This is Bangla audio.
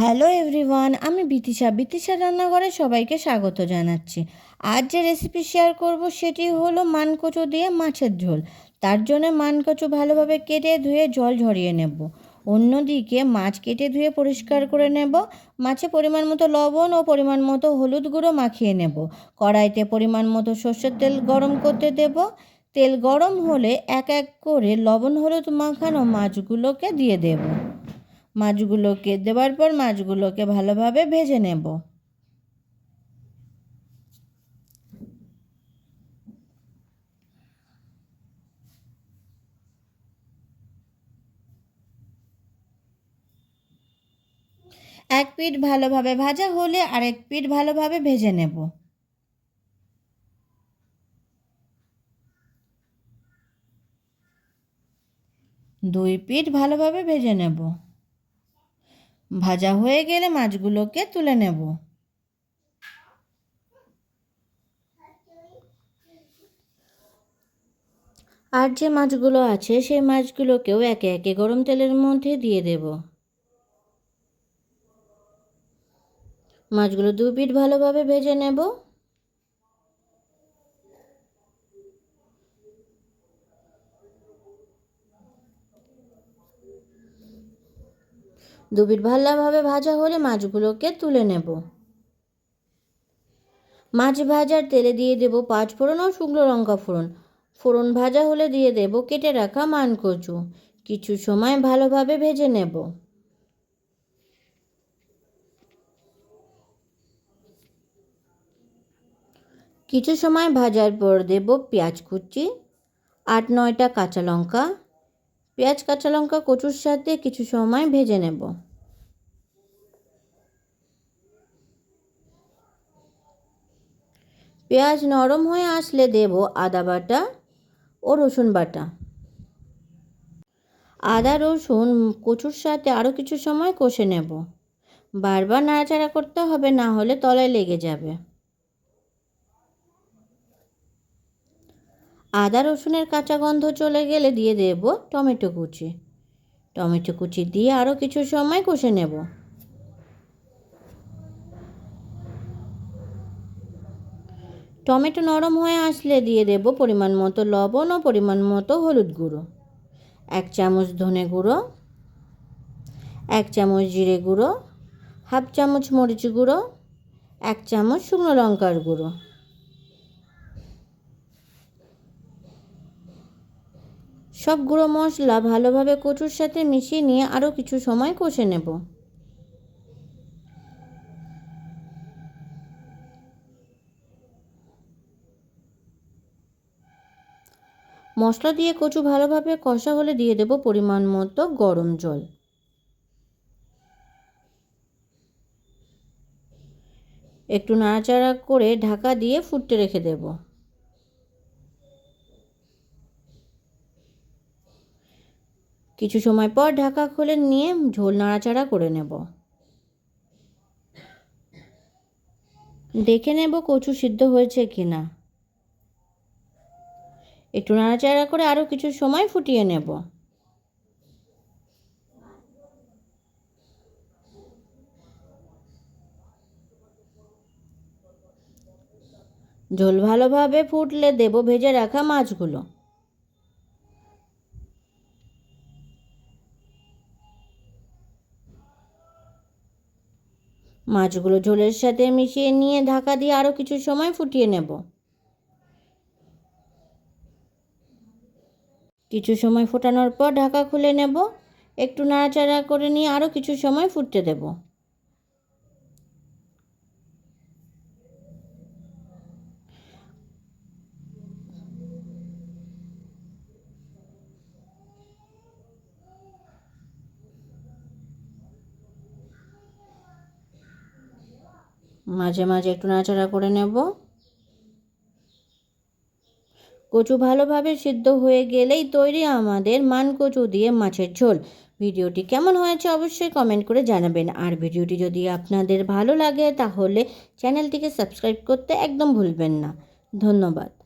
হ্যালো এভরিওয়ান, আমি বিতিশা। বিতিশা রান্নাঘরে সবাইকে স্বাগত জানাচ্ছি। আজ যে রেসিপি শেয়ার করব সেটি হলো মানকচু দিয়ে মাছের ঝোল। তার জন্য মানকচু ভালোভাবে কেটে ধুয়ে জল ঝরিয়ে নেব। অন্যদিকে মাছ কেটে ধুয়ে পরিষ্কার করে নেব। মাছে পরিমাণ মতো লবণ ও পরিমাণ মতো হলুদ গুঁড়ো মাখিয়ে নেব। কড়াইতে পরিমাণ মতো সর্ষের তেল গরম করতে দেব। তেল গরম হলে এক এক করে লবণ হলুদ মাখানো মাছগুলোকে দিয়ে দেব। মাছগুলোকে দেওয়ার পর মাছগুলোকে ভালোভাবে ভেজে নেব। এক পিঠ ভালোভাবে ভাজা হলে আরেক পিঠ ভালোভাবে ভেজে নেব। দুই পিঠ ভালোভাবে ভেজে নেব। ভাজা হয়ে গেলে মাছগুলোকে তুলে নেব। আর যে মাছগুলো আছে, সেই মাছগুলোকেও একে একে গরম তেলের মধ্যে দিয়ে দেব। মাছগুলো দু পিঠ ভালোভাবে ভেজে নেব। দুপিট ভাল্লাভাবে ভাজা হলে মাছগুলোকে তুলে নেব। মাছ ভাজার তেলে দিয়ে দেব পাঁচ ফোড়ন ও শুকনো লঙ্কা ফোড়ন। ফোড়ন ভাজা হলে দিয়ে দেব কেটে রাখা মানকচু। কিছু সময় ভালোভাবে ভেজে নেব। কিছু সময় ভাজার পর দেব পেঁয়াজ কুচি, আট নয়টা কাঁচা লঙ্কা পেঁয়াজ, কাঁচা লঙ্কা, কচুর সাথে কিছু সময় ভেজে নেব। পেঁয়াজ নরম হয়ে আসলে দেব আদা বাটা ও রসুন বাটা। আদা, রসুন, কচুর সাথে আরও কিছু সময় কষে নেব। বারবার নাড়াচাড়া করতে হবে, না হলে তলায় লেগে যাবে। আদা রসুনের কাঁচা গন্ধ চলে গেলে দিয়ে দেব টমেটো কুচি। টমেটো কুচি দিয়ে আরও কিছু সময় কষে নেব। টমেটো নরম হয়ে আসলে দিয়ে দেব পরিমাণ মতো লবণ ও পরিমাণ মতো হলুদ গুঁড়ো। এক চামচ ধনে গুঁড়ো, এক চামচ জিরে গুঁড়ো, হাফ চামচ মরিচ গুঁড়ো, এক চামচ শুকনো লঙ্কার গুঁড়ো। সব গুঁড়ো মশলা ভালোভাবে কচুর সাথে মিশিয়ে নিয়ে আরও কিছু সময় কষে নেব। মশলা দিয়ে কচু ভালোভাবে কষা হলে দিয়ে দেব পরিমাণ মতো গরম জল। একটু নাড়াচাড়া করে ঢাকা দিয়ে ফুটতে রেখে দেব। কিছু সময় পর ঢাকা খুলে নিয়ে ঝোল নাড়াচাড়া করে নেব। দেখে নেব কচু সিদ্ধ হয়েছে কি না একটু নাড়াচাড়া করে আরও কিছু সময় ফুটিয়ে নেব। ঝোল ভালোভাবে ফুটলে দেব ভেজে রাখা মাছগুলো। মাছগুলো ঝোলের সাথে মিশিয়ে নিয়ে ঢাকা দিয়ে আরও কিছু সময় ফুটিয়ে নেব। কিছু সময় ফোটানোর পর ঢাকা খুলে নেব। একটু নাড়াচাড়া করে নিয়ে আরও কিছু সময় ফুটতে দেব। মাঝে মাঝে একটু নাচাড়া করে নেব। কচু ভালোভাবে সিদ্ধ হয়ে গেলেই তৈরি আমাদের মান কচু দিয়ে মাছের ঝোল। ভিডিওটি কেমন হয়েছে অবশ্যই কমেন্ট করে জানাবেন। আর ভিডিওটি যদি আপনাদের ভালো লাগে তাহলে চ্যানেলটিকে সাবস্ক্রাইব করতে একদম ভুলবেন না। ধন্যবাদ।